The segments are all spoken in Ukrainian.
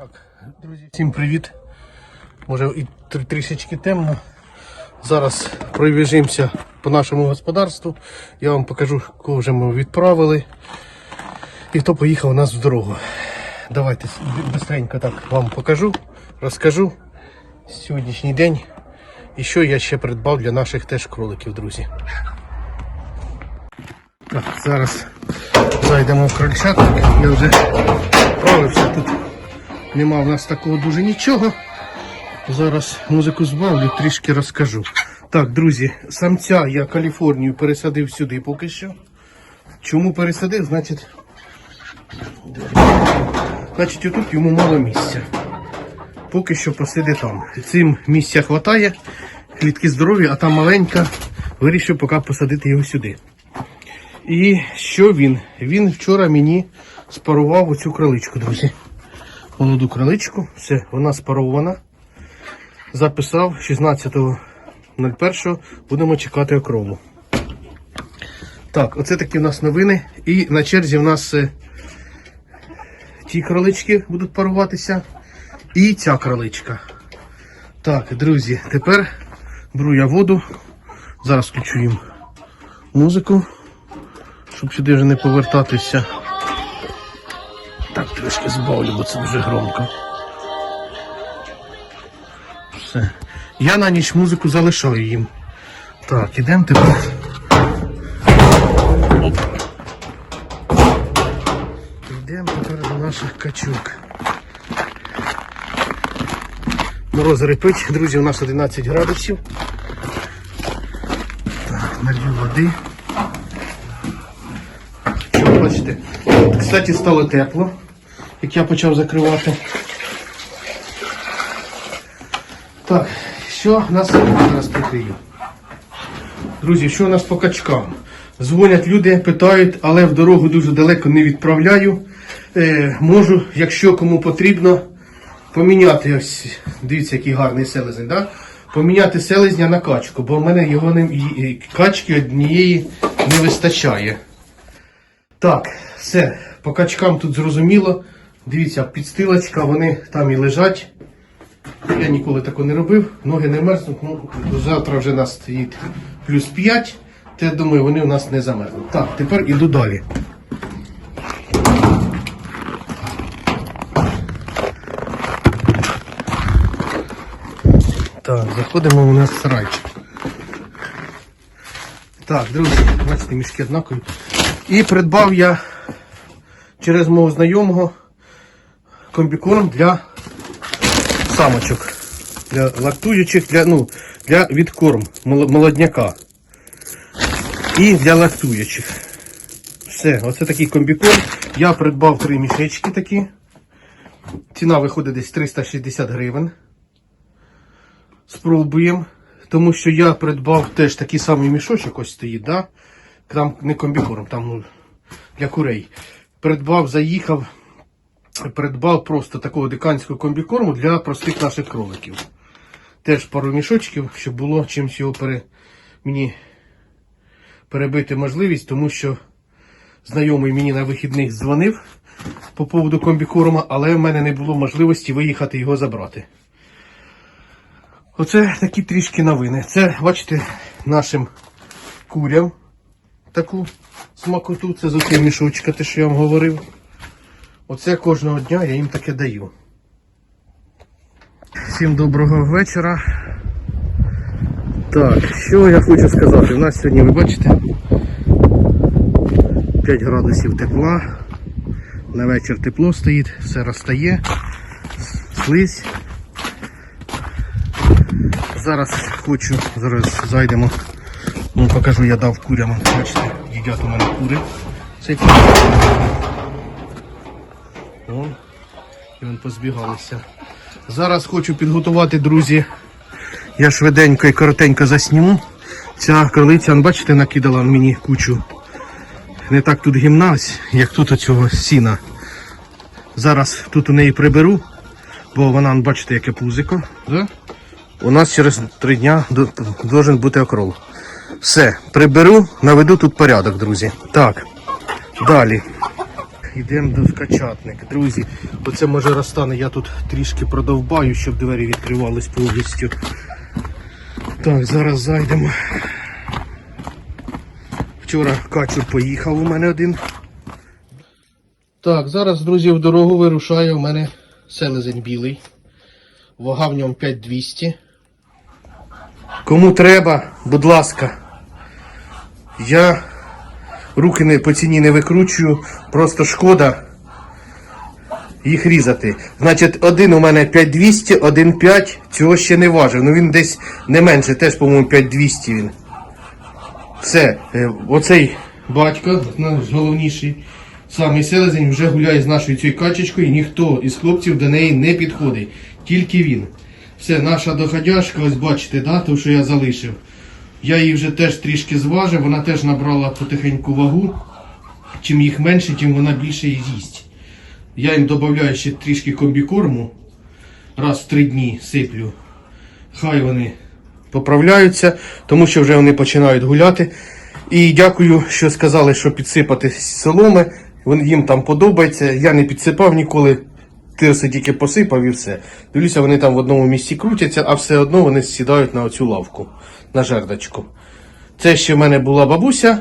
Так, друзі, всім привіт. Може і трішечки темно. Зараз пробіжимося по нашому господарству. Я вам покажу, кого вже ми відправили. І хто поїхав у нас в дорогу. Давайте швидко так вам покажу, розкажу сьогоднішній день. І що я ще придбав для наших теж кроликів, друзі. Так, зараз зайдемо в крольчатник. Я вже вправився тут. Нема в нас такого дуже нічого. Зараз музику збавлю, трішки розкажу. Так, друзі, самця я Каліфорнію пересадив сюди поки що. Чому пересадив? Значить, значить отут йому мало місця. Поки що посиди там. Цим місця вистачає, клітки здорові, а там маленька. Вирішив поки посадити його сюди. І що він? Він вчора мені спарував оцю кроличку, друзі молоду кроличку. Все, вона спарована. Записав 16.01. Будемо чекати окрому. Так, оце такі в нас новини. І на черзі в нас е, ті кролички будуть паруватися. І ця кроличка. Так, друзі, тепер беру я воду. Зараз включу їм музику, щоб сюди вже не повертатися. Так, трошки збавлю, бо це дуже громко. Все. Я на ніч музику залишаю їм. Так, ідемо тепер. Оп. Йдемо тепер до наших качок. Мороз репить, друзі, у нас 11 градусів. Так, налью води. Що, бачите? Кстати, стало тепло, як я почав закривати. Так, що нас зараз прикрию? Друзі, що у нас по качкам? Дзвонять люди, питають, але в дорогу дуже далеко не відправляю. Е, можу, якщо кому потрібно, поміняти ось, дивіться, який гарний селезень, да? поміняти селезня на качку, бо в мене його не, качки однієї не вистачає. Так, все, по качкам тут зрозуміло. Дивіться, підстилочка, вони там і лежать. Я ніколи такого не робив, ноги не мерзнуть. Ну, завтра вже нас стоїть плюс 5, то я думаю, вони у нас не замерзнуть. Так, тепер іду далі. Так, заходимо у нас сарайчик. Так, друзі, бачите, мішки однакові. І придбав я через мого знайомого комбікорм для самочок. Для лактуючих, для, ну, для відкорм молодняка. І для лактуючих. Все, оце такий комбікорм. Я придбав три мішечки такі. Ціна виходить десь 360 гривень. Спробуємо. Тому що я придбав теж такий самий мішочок, ось стоїть, да? Там не комбікорм, там ну, для курей. Придбав, заїхав, придбав просто такого диканського комбікорму для простих наших кроликів. Теж пару мішочків, щоб було чимось його пере... мені перебити можливість, тому що знайомий мені на вихідних дзвонив по поводу комбікорма, але в мене не було можливості виїхати його забрати. Оце такі трішки новини. Це, бачите, нашим курям таку смакоту. Це з мішочка, те, що я вам говорив. Оце кожного дня я їм таке даю. Всім доброго вечора. Так, що я хочу сказати? У нас сьогодні, ви бачите, 5 градусів тепла. На вечір тепло стоїть, все розтає, слизь. Зараз хочу, зараз зайдемо. Ну, покажу, я дав курям. Бачите, їдять у мене кури. Цей кур. Вон. І вон позбігалися. Зараз хочу підготувати, друзі. Я швиденько і коротенько засніму. Ця кролиця, бачите, накидала мені кучу. Не так тут гімна, ось, як тут оцього сіна. Зараз тут у неї приберу, бо вона, бачите, яке пузико. Да? У нас через три дня до- должен бути окрол. Все, приберу, наведу тут порядок, друзі. Так, далі. Йдемо до скачатник. Друзі, оце може розтане, я тут трішки продовбаю, щоб двері відкривались повністю. Так, зараз зайдемо. Вчора качур поїхав у мене один. Так, зараз, друзі, в дорогу вирушає у мене селезень білий. Вага в ньому 5200. Кому треба, будь ласка. Я руки не по ціні не викручую, просто шкода їх різати. Значить, один у мене 5200, один 5, цього ще не важив. Ну він десь не менше, теж, по-моєму, 5200 він. Все, е, оцей батько, наш головніший, самий селезень, вже гуляє з нашою цією качечкою, і ніхто із хлопців до неї не підходить. Тільки він. Все, наша доходяшка, ось бачите, да, ту, що я залишив. Я її вже теж трішки зважив, вона теж набрала потихеньку вагу. Чим їх менше, тим вона більше і з'їсть. Я їм додаю ще трішки комбікорму. Раз в три дні сиплю. Хай вони поправляються, тому що вже вони починають гуляти. І дякую, що сказали, що підсипати соломи. Їм там подобається. Я не підсипав ніколи. Тирси тільки посипав і все. Дивлюся, вони там в одному місці крутяться, а все одно вони сідають на оцю лавку, на жердочку. Це ще в мене була бабуся,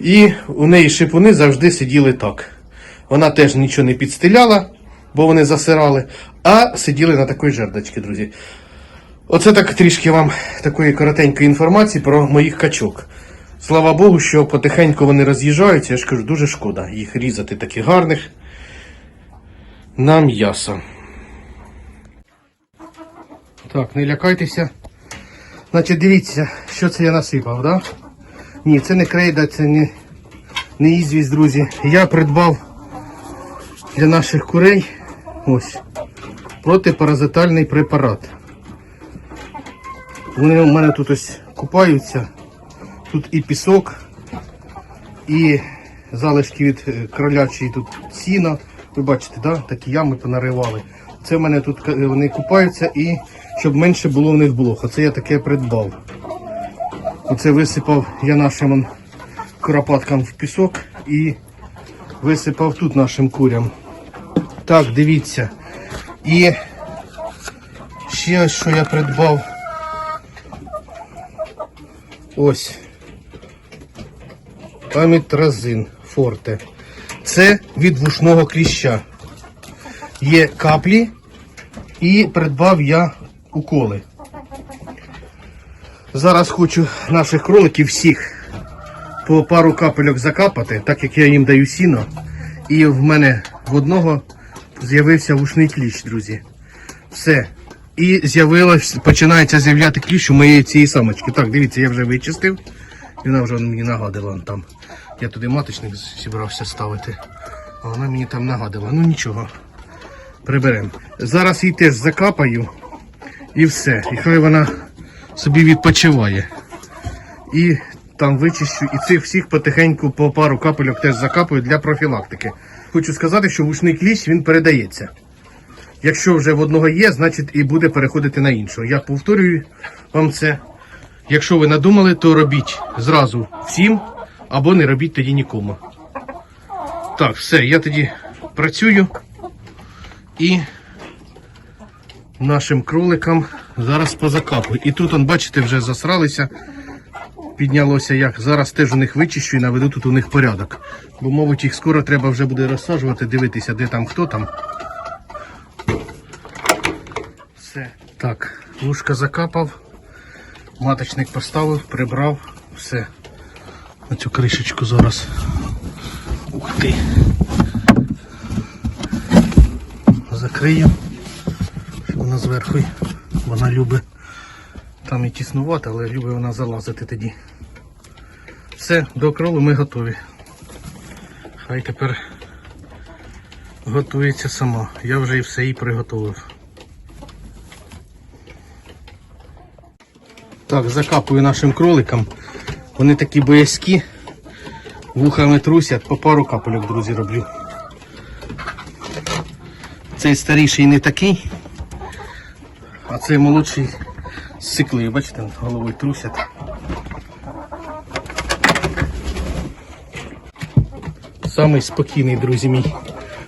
і у неї шипуни завжди сиділи так. Вона теж нічого не підстеляла, бо вони засирали, а сиділи на такій жердочці, друзі. Оце так трішки вам такої коротенької інформації про моїх качок. Слава Богу, що потихеньку вони роз'їжджаються. Я ж кажу, дуже шкода їх різати таких гарних на м'ясо. Так, не лякайтеся. Значить, дивіться, що це я насипав, да? Ні, це не крейда, це не, не ізвість, друзі. Я придбав для наших курей ось протипаразитальний препарат. Вони у мене тут ось купаються. Тут і пісок, і залишки від е, кролячої тут сіна. Ви бачите, да? такі ями понаривали. Це в мене тут е, вони купаються і щоб менше було в них блох. Оце я таке придбав. Оце висипав я нашим куропаткам в пісок і висипав тут нашим курям. Так, дивіться. І ще що я придбав. Ось. Амітразин форте. Це від вушного кліща. Є каплі і придбав я уколи. Зараз хочу наших кроликів всіх по пару капельок закапати, так як я їм даю сіно. І в мене в одного з'явився вушний кліщ, друзі. Все. І з'явилось, починається з'являти кліщ у моєї цієї самочки. Так, дивіться, я вже вичистив. Вона вже мені нагадила там. Я туди маточник зібрався ставити. А вона мені там нагадила. Ну нічого. Приберемо. Зараз її теж закапаю і все. І хай вона собі відпочиває. І там вичищу. І цих всіх потихеньку по пару капельок теж закапую для профілактики. Хочу сказати, що вушний кліщ він передається. Якщо вже в одного є, значить і буде переходити на іншого. Я повторюю вам це. Якщо ви надумали, то робіть зразу всім, або не робіть тоді нікому. Так, все, я тоді працюю і нашим кроликам зараз позакапую. І тут, он, бачите, вже засралися, піднялося як. Зараз теж у них вичищу і наведу тут у них порядок. Бо, мабуть, їх скоро треба вже буде розсаджувати, дивитися, де там хто там. Все. Так, вушка закапав, маточник поставив, прибрав, все. Цю кришечку зараз. Ух ти. Закрию. Щоб вона зверху. Вона любить. Там і тіснувати, але любить вона залазити тоді. Все, до кролу ми готові. Хай тепер готується сама. Я вже і все їй приготував. Так, закапую нашим кроликам. Вони такі боязкі. Вухами трусять, по пару капельок, друзі, роблю. Цей старіший не такий, а цей молодший з сиклею, бачите, головою трусять. Самий спокійний, друзі мій.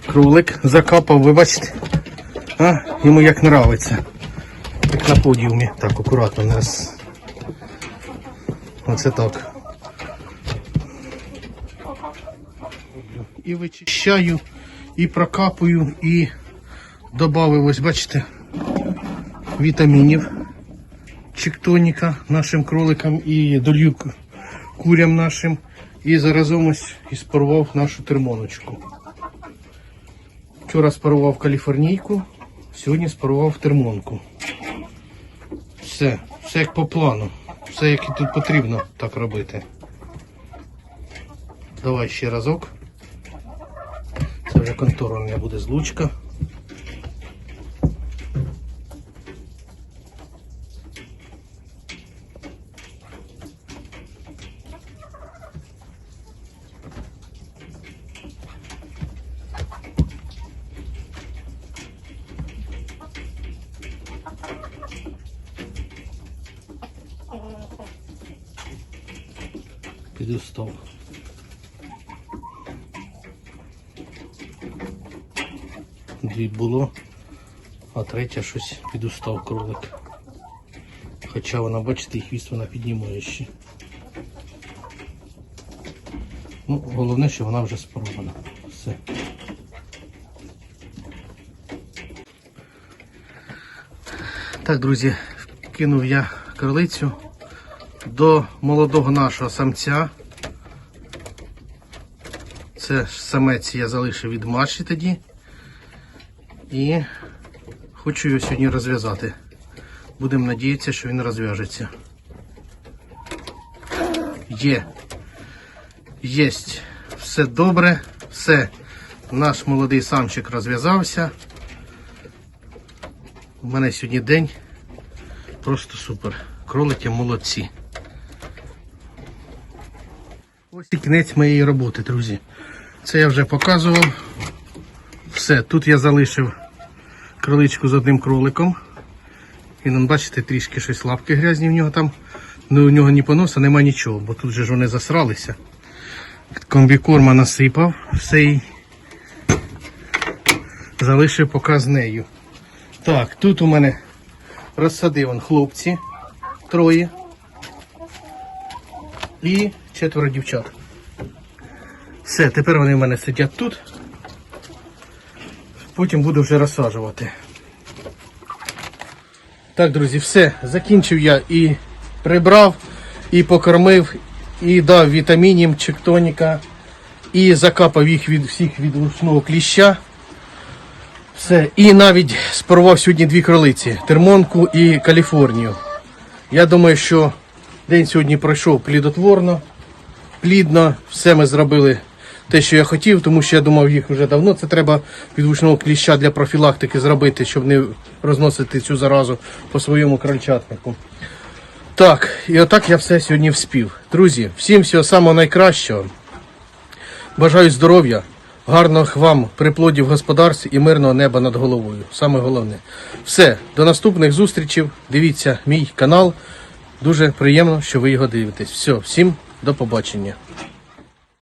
Кролик закапав, ви бачите? А, йому як нравиться. Як на подіумі. Так, акуратно не роз... Оце так. І вичищаю, і прокапую, і додав ось, бачите, вітамінів чектоніка нашим кроликам і долью курям нашим. І заразом ось і нашу термоночку. Вчора спарував каліфорнійку, сьогодні спарував термонку. Все, все як по плану. Все як і тут потрібно так робити. Давай ще разок. Це вже контора у мене буде злучка. Піду стол. Дві було, а третя щось підустав кролик. Хоча вона, бачите, і хвіст вона піднімає ще. Ну, головне, що вона вже спробована. Все. Так, друзі, кинув я кролицю до молодого нашого самця. Це самець я залишив від матчі тоді. І хочу його сьогодні розв'язати. Будемо надіятися, що він розв'яжеться. Є. Єсть. Все добре. Все. Наш молодий самчик розв'язався. У мене сьогодні день. Просто супер. Кролики молодці. Ось і кінець моєї роботи, друзі. Це я вже показував. Все, тут я залишив кроличку з одним кроликом. І бачите, трішки щось лапки грязні в нього там. Ну у нього ні поноса, нема нічого, бо тут же ж вони засралися. Комбікорма насипав, все і залишив поки нею. Так, тут у мене розсадив хлопці троє і четверо дівчат. Все, тепер вони в мене сидять тут. Потім буду вже розсаджувати. Так, друзі, все. Закінчив я і прибрав, і покормив, і дав вітамінів, чектоніка, і закапав їх від всіх від ручного кліща. Все. І навіть спарував сьогодні дві кролиці термонку і Каліфорнію. Я думаю, що день сьогодні пройшов плідотворно, плідно. Все ми зробили те, що я хотів, тому що я думав їх вже давно. Це треба від вушного кліща для профілактики зробити, щоб не розносити цю заразу по своєму крольчатнику. Так, і отак я все сьогодні вспів. Друзі, всім всього самого найкращого. Бажаю здоров'я, гарних вам приплодів господарстві і мирного неба над головою. Саме головне. Все, до наступних зустрічей. Дивіться мій канал. Дуже приємно, що ви його дивитесь. Все, всім до побачення.